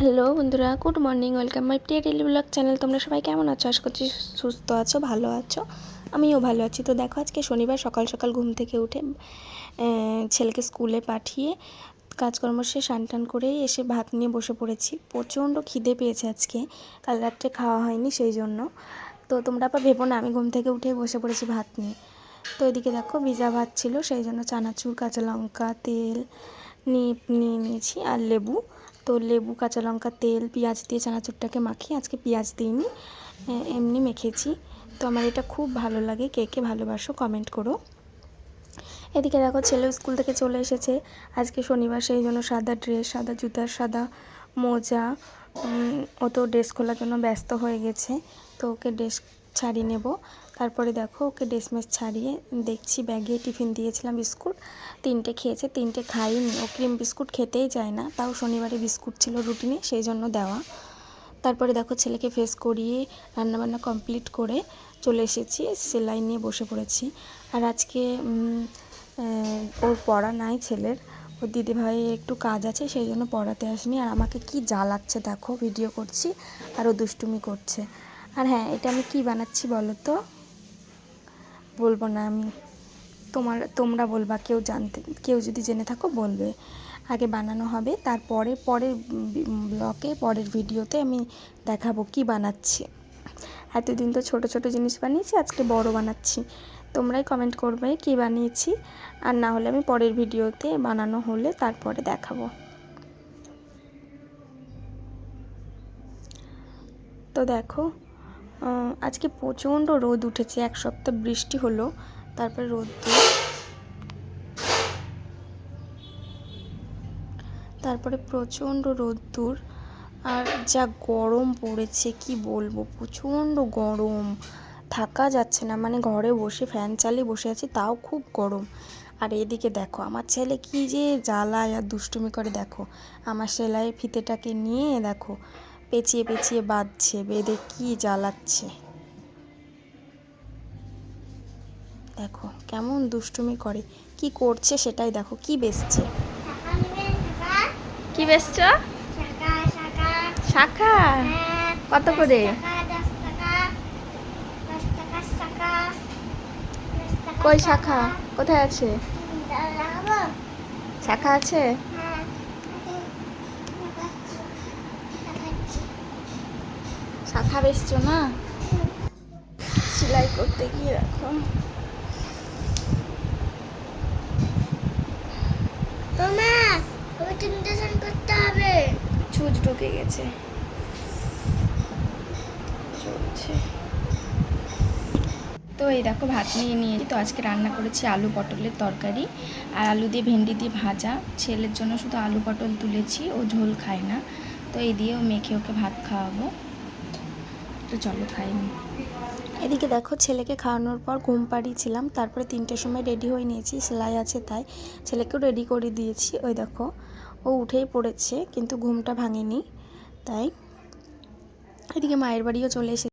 Hello বন্ধুরা, good morning, welcome মাই প্রিয় daily blog channel. তোমরা সবাই কেমন আছো? আশা করছি সুস্থ আছো, ভালো আছো। আমিও ভালো আছি। তো দেখো, আজকে শনিবার, সকাল সকাল ঘুম থেকে উঠে ছেলেকে স্কুলে পাঠিয়ে কাজকর্ম সে টান করে এসে ভাত নিয়ে বসে পড়েছি। প্রচণ্ড খিদে পেয়েছে আজকে। কাল রাত্রে খাওয়া হয়নি সেই জন্য। তো তোমরা আবার ভেবো না, আমি ঘুম থেকে উঠেই বসে পড়েছি ভাত নিয়ে। তো এদিকে দেখো, ভিজা ভাত ছিল, সেই জন্য চানাচুর, কাঁচা লঙ্কা, তেল নিয়ে নিয়েছি, আর লেবু। তো লেবু, কাঁচা লঙ্কা, তেল, পেঁয়াজ দিয়ে চানাচুরটাকে মাখিয়ে আজকে পেঁয়াজ দিইনি এমনি মেখেছি। তো আমার এটা খুব ভালো লাগে। কে কে ভালোবাসো কমেন্ট করো। এদিকে দেখো ছেলেও স্কুল থেকে চলে এসেছে। আজকে শনিবার, সেই জন্য সাদা ড্রেস সাদা জুতা সাদা মোজা ও তো ড্রেস খোলার জন্য ব্যস্ত হয়ে গেছে। তো ওকে ড্রেস ছাড়িয়ে নেব। তারপরে দেখো ওকে ড্রেস মেস ছাড়িয়ে দেখছি ব্যাগে টিফিন দিয়েছিলাম বিস্কুট। তিনটে খেয়েছে, তিনটে খাইনি। ও ক্রিম বিস্কুট খেতেই চায় না। তাও শনিবারে বিস্কুট ছিল রুটিনে, সেই জন্য দেওয়া। তারপরে দেখো ছেলেকে ফেস করিয়ে রান্নাবান্না কমপ্লিট করে চলে এসেছি, সেলাই নিয়ে বসে পড়েছি। আর আজকে ওর পড়া নাই ছেলের। ওর দিদিভাই একটু কাজ আছে, সেই জন্য পড়াতে আসেনি। আর আমাকে কি জ্বালাচ্ছে দেখো ভিডিও করছি। আর ও দুষ্টুমি করছে। আর হ্যাঁ এটা আমি কি বানাচ্ছি বলো তো? বলব না আমি। তোমার, তোমরা বলবা, কেউ জানতে, কেউ যদি জেনে থাকো বলবে। আগে বানানো হবে, তারপরে পরের ব্লকে, পরের ভিডিওতে আমি দেখাবো কি বানাচ্ছি। এতদিন তো ছোট ছোট জিনিস বানিয়েছি, আজকে বড় বানাচ্ছি। তোমরাই কমেন্ট করবে কি বানিয়েছি, আর না হলে আমি পরের ভিডিওতে বানানো হলে তারপরে দেখাবো। তো দেখো আজকে প্রচণ্ড রোদ উঠেছে, এক সপ্তাহ বৃষ্টি হলো, তারপরে রোদ তারপরে প্রচণ্ড রোদ্দুর আর যা গরম পড়েছে, কি বলব, প্রচণ্ড গরম। থাকা যাচ্ছে না মানে ঘরে বসে ফ্যান চালিয়ে বসে আছি, তাও খুব গরম। আর এদিকে দেখো, আমার ছেলে কি যে জ্বালায় আর দুষ্টুমি করে, দেখো। আমার সেলাই ফিতেটাকে নিয়ে, দেখো পেঁচিয়ে পেঁচিয়ে বাঁধছে, বেঁধে কি জ্বালাচ্ছে? দেখো, কেমন দুষ্টুমি করে। কি করছে সেটাই দেখো, কি বেচছে? কি বেচছ? শাখা। কত করে? কই শাখা? কোথায় আছে? শাখা আছে? শাখা বেচছো না? সেলাই করতে গিয়ে দেখো। করতে হবে। ছুঁচ ঢুকে গেছে। চলছে। তো এই দেখো ভাত নিয়ে নিয়েছি। তো আজকে রান্না করেছি আলু পটলের তরকারি আর আলু দিয়ে ভেন্ডি দিয়ে ভাজা। ছেলের জন্য শুধু আলু পটল তুলেছি ও ঝোল খায় না। তো এই দিয়ে ও মেখে ওকে ভাত খাওয়াবো। তো চলো খাইনি। এদিকে দেখো ছেলেকে খাওয়ানোর পর ঘুম পাড়িয়েছিলাম, তারপরে তিনটের সময় রেডি হয়ে নিয়েছি, সেলাই আছে তাই। ছেলেকেও রেডি করে দিয়েছি, ওই দেখো, ও উঠেই পড়েছে, কিন্তু ঘুমটা ভাঙেনি, তাই। এদিকে মায়ের বাড়িও চলে এসে